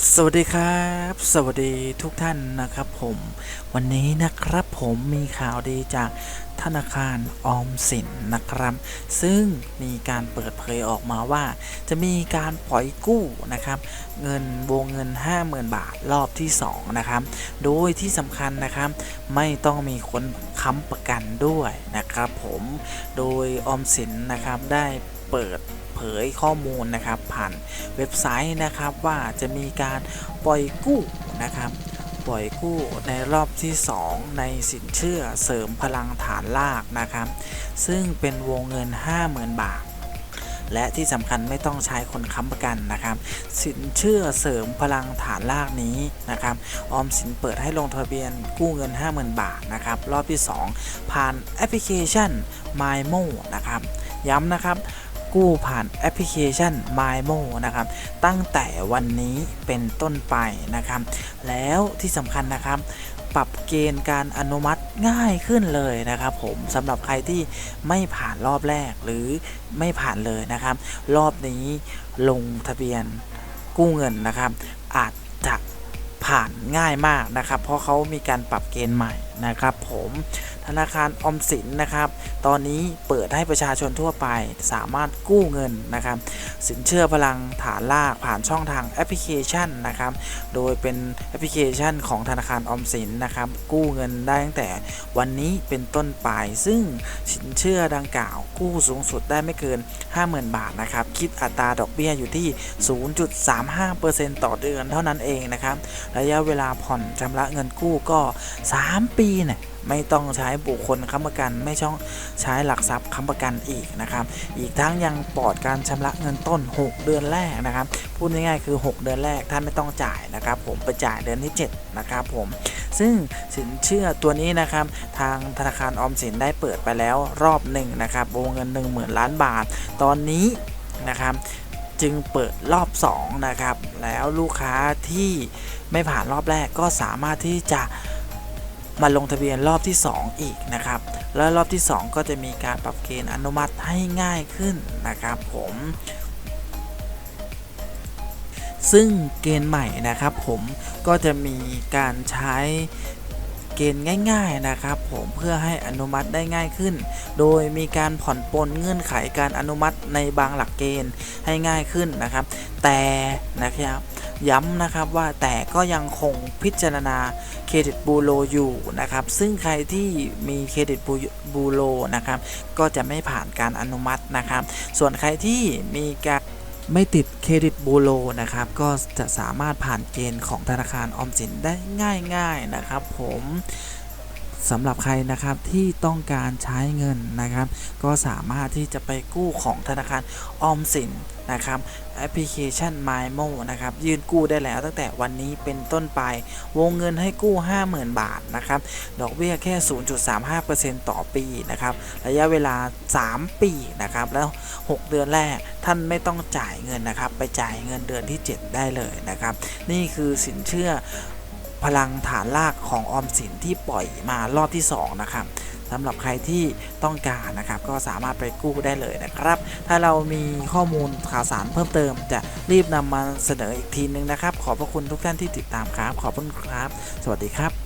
สวัสดีครับ สวัสดีทุกท่านนะครับผม วันนี้นะครับผมมีข่าวดีจากธนาคารออมสินนะครับ ซึ่งมีการเปิดเผยออกมาว่า จะมีการปล่อยกู้นะครับ เงินวงเงิน 50,000 บาทรอบที่ 2 นะครับ โดยที่สำคัญนะครับ ไม่ต้องมีคนค้ำประกันด้วยนะครับผม โดยออมสินนะครับได้ เปิดเผยข้อมูลนะครับ ผ่านเว็บไซต์นะครับว่าจะมีการปล่อยกู้นะครับ ปล่อยกู้ในรอบที่ 2 ในสินเชื่อเสริมพลังฐานรากนะครับ ซึ่งเป็นวงเงิน 50,000 บาทและที่สำคัญไม่ต้องใช้คนค้ำประกันนะครับ สินเชื่อเสริมพลังฐานรากนี้นะครับ ออมสินเปิดให้ลงทะเบียนกู้เงิน 50,000 บาทนะครับ รอบที่ 2 ผ่านแอปพลิเคชัน MyMo นะครับ ย้ำนะครับ กู้ผ่านแอปพลิเคชัน MyMo นะครับ ตั้งแต่วันนี้เป็นต้นไปนะครับ แล้วที่สำคัญนะครับปรับเกณฑ์การอนุมัติง่ายขึ้นเลยนะครับผมสำหรับใครที่ไม่ผ่านรอบแรกหรือไม่ผ่านเลยนะครับ รอบนี้ลงทะเบียนกู้เงินนะครับ อาจจะผ่านง่ายมากนะครับ เพราะเขามีการปรับเกณฑ์ใหม่นะครับผมธนาคารออมสินนะครับ ตอนนี้เปิดให้ประชาชนทั่วไปสามารถกู้เงินนะครับ สินเชื่อพลังฐานรากผ่านช่องทางแอปพลิเคชันนะครับ โดยเป็นแอปพลิเคชันของธนาคารออมสินนะครับ กู้เงินได้ตั้งแต่วันนี้เป็นต้นไป ซึ่งสินเชื่อดังกล่าว กู้สูงสุดได้ไม่เกิน 50,000 บาทนะครับ คิดอัตราดอกเบี้ยอยู่ที่ 0.35%ต่อเดือนเท่านั้นเองนะครับ ระยะเวลาผ่อนชำระเงินกู้ก็ 3 ปีเนี่ยไม่ต้องใช้บุคคลค้ำประกัน ไม่ช่องใช้หลักทรัพย์ค้ำประกันอีกนะครับอีกทั้งยังปลอดการชำระเงินต้น 6 เดือนแรกนะครับพูดง่ายๆคือ 6 เดือนแรกท่านไม่ต้องจ่ายนะครับ ผมไปจ่ายเดือนที่ 7 นะครับผมซึ่งสินเชื่อตัวนี้นะครับ ทางธนาคารออมสินได้เปิดไปแล้วรอบหนึ่งนะครับวงเงิน 10,000 ล้านบาท ตอนนี้นะครับจึงเปิดรอบ 2 นะครับ แล้วลูกค้าที่ไม่ผ่านรอบแรกก็สามารถที่จะ มาลงทะเบียนรอบที่ 2 อีกนะครับ แล้วรอบที่ 2 ก็จะมีการปรับเกณฑ์อนุมัติให้ง่ายขึ้นนะครับผมซึ่งเกณฑ์ใหม่นะครับผมก็จะมีการใช้เกณฑ์ง่าย ๆนะครับ ผมเพื่อให้อนุมัติได้ง่ายขึ้น โดยมีการผ่อนปลนเงื่อนไขการอนุมัติในบางหลักเกณฑ์ให้ง่ายขึ้นนะครับ แต่นะครับ ย้ำนะครับว่าแต่ก็ยังคงพิจารณาเครดิตบูโรอยู่นะครับ ซึ่งใครที่มีเครดิตบูโรนะครับ ก็จะไม่ผ่านการอนุมัตินะครับ ส่วนใครที่มีการไม่ติดเครดิตบูโรนะครับ ก็จะสามารถผ่านเกณฑ์ของธนาคารออมสินได้ง่าย ๆนะครับ ผม สำหรับใครนะครับที่ต้องการใช้เงินนะครับ ก็สามารถที่จะไปกู้ของธนาคารออมสินนะครับแอปพลิเคชัน MyMo นะครับยื่นกู้ได้แล้วตั้งแต่วันนี้เป็นต้นไป วงเงินให้กู้ 50,000 บาทนะครับดอกเบี้ยแค่ 0.35%ต่อปีนะครับระยะเวลา 3 ปีนะครับแล้ว 6 เดือนแรกท่านไม่ต้องจ่ายเงินนะครับ ไปจ่ายเงินเดือนที่ 7 ได้เลยนะครับ นี่คือสินเชื่อ พลังฐานลากของออมสินที่ปล่อยมารอบที่ 2 นะครับสำหรับใครที่ต้องการนะครับ ก็สามารถไปกู้ได้เลยนะครับ ถ้าเรามีข้อมูลข่าวสารเพิ่มเติม จะรีบนำมาเสนออีกทีนึงนะครับ ขอบพระคุณทุกท่านที่ติดตามครับ ขอบคุณครับ สวัสดีครับ